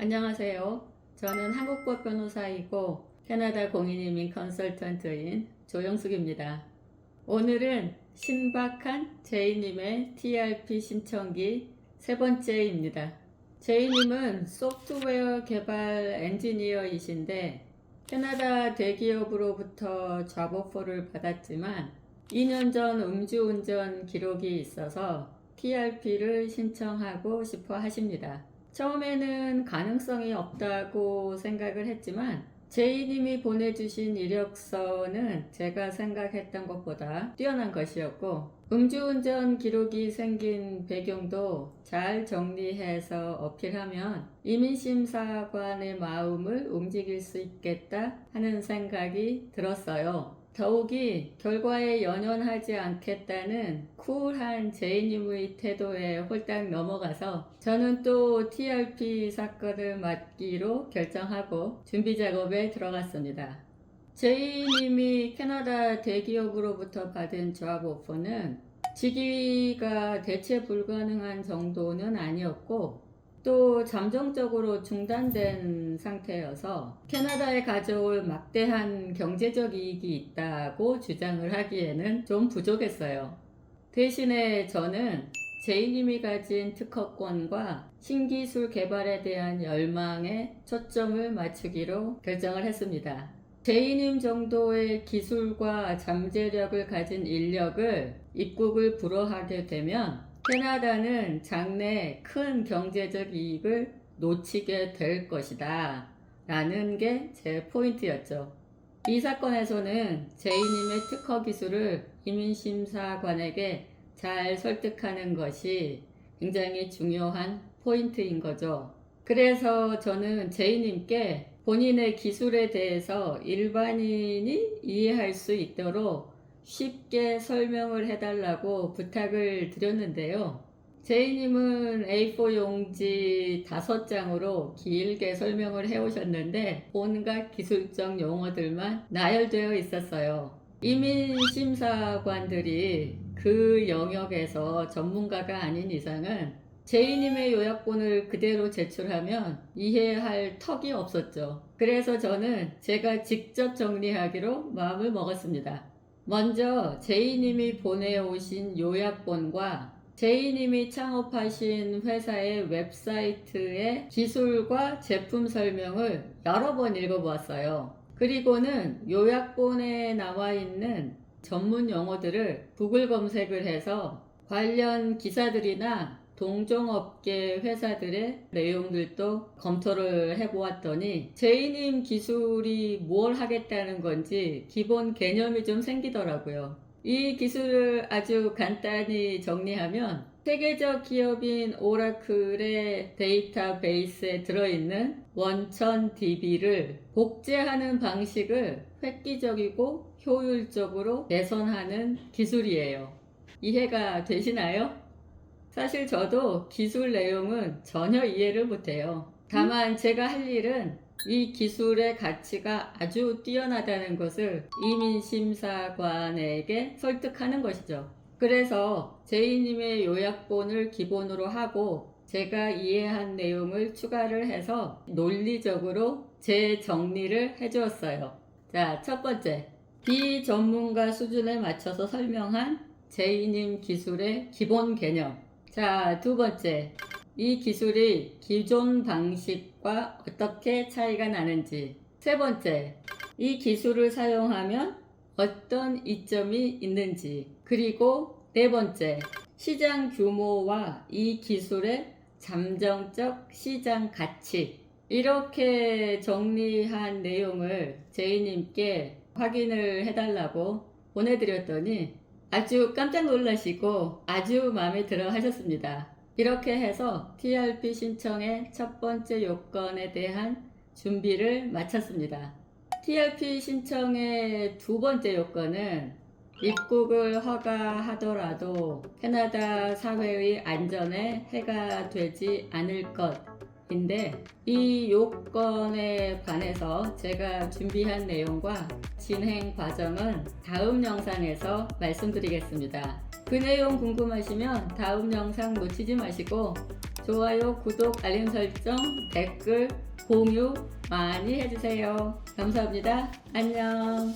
안녕하세요. 저는 한국법 변호사이고 캐나다 공인이민 컨설턴트인 조영숙입니다. 오늘은 신박한 제이님의 TRP 신청기 세 번째입니다. 제이님은 소프트웨어 개발 엔지니어이신데 캐나다 대기업으로부터 잡오퍼를 받았지만 2년 전 음주운전 기록이 있어서 TRP를 신청하고 싶어 하십니다. 처음에는 가능성이 없다고 생각을 했지만 제이님이 보내주신 이력서는 제가 생각했던 것보다 뛰어난 것이었고 음주운전 기록이 생긴 배경도 잘 정리해서 어필하면 이민심사관의 마음을 움직일 수 있겠다 하는 생각이 들었어요. 더욱이 결과에 연연하지 않겠다는 쿨한 제이님의 태도에 홀딱 넘어가서 저는 또 TRP 사건을 맡기로 결정하고 준비 작업에 들어갔습니다. 제이님이 캐나다 대기업으로부터 받은 조합 오퍼는 직위가 대체 불가능한 정도는 아니었고 또 잠정적으로 중단된 상태여서 캐나다에 가져올 막대한 경제적 이익이 있다고 주장을 하기에는 좀 부족했어요. 대신에 저는 제이님이 가진 특허권과 신기술 개발에 대한 열망에 초점을 맞추기로 결정을 했습니다. 제이님 정도의 기술과 잠재력을 가진 인력을 입국을 불허하게 되면 캐나다는 장래 큰 경제적 이익을 놓치게 될 것이다. 라는 게 제 포인트였죠. 이 사건에서는 제이님의 특허 기술을 이민심사관에게 잘 설득하는 것이 굉장히 중요한 포인트인 거죠. 그래서 저는 제이님께 본인의 기술에 대해서 일반인이 이해할 수 있도록 쉽게 설명을 해달라고 부탁을 드렸는데요. 제이님은 A4 용지 다섯 장으로 길게 설명을 해오셨는데 온갖 기술적 용어들만 나열되어 있었어요. 이민심사관들이 그 영역에서 전문가가 아닌 이상은 제이님의 요약본을 그대로 제출하면 이해할 턱이 없었죠. 그래서 저는 제가 직접 정리하기로 마음을 먹었습니다. 먼저 제이님이 보내오신 요약본과 제이님이 창업하신 회사의 웹사이트의 기술과 제품 설명을 여러 번 읽어보았어요. 그리고는 요약본에 나와 있는 전문 용어들을 구글 검색을 해서 관련 기사들이나 동종업계 회사들의 내용들도 검토를 해보았더니 제이님 기술이 뭘 하겠다는 건지 기본 개념이 좀 생기더라고요. 이 기술을 아주 간단히 정리하면 세계적 기업인 오라클의 데이터베이스에 들어있는 원천 DB를 복제하는 방식을 획기적이고 효율적으로 개선하는 기술이에요. 이해가 되시나요? 사실 저도 기술 내용은 전혀 이해를 못해요. 다만 제가 할 일은 이 기술의 가치가 아주 뛰어나다는 것을 이민심사관에게 설득하는 것이죠. 그래서 제이님의 요약본을 기본으로 하고 제가 이해한 내용을 추가를 해서 논리적으로 재정리를 해주었어요. 자, 첫 번째. 비전문가 수준에 맞춰서 설명한 제이님 기술의 기본 개념. 자, 두 번째. 이 기술이 기존 방식과 어떻게 차이가 나는지. 세 번째. 이 기술을 사용하면 어떤 이점이 있는지. 그리고 네 번째. 시장 규모와 이 기술의 잠정적 시장 가치. 이렇게 정리한 내용을 제이님께 확인을 해달라고 보내드렸더니 아주 깜짝 놀라시고 아주 마음에 들어 하셨습니다. 이렇게 해서 TRP 신청의 첫 번째 요건에 대한 준비를 마쳤습니다. TRP 신청의 두 번째 요건은 입국을 허가하더라도 캐나다 사회의 안전에 해가 되지 않을 것 인데 이 요건에 관해서 제가 준비한 내용과 진행 과정은 다음 영상에서 말씀드리겠습니다. 그 내용 궁금하시면 다음 영상 놓치지 마시고 좋아요, 구독, 알림 설정, 댓글, 공유 많이 해주세요. 감사합니다. 안녕.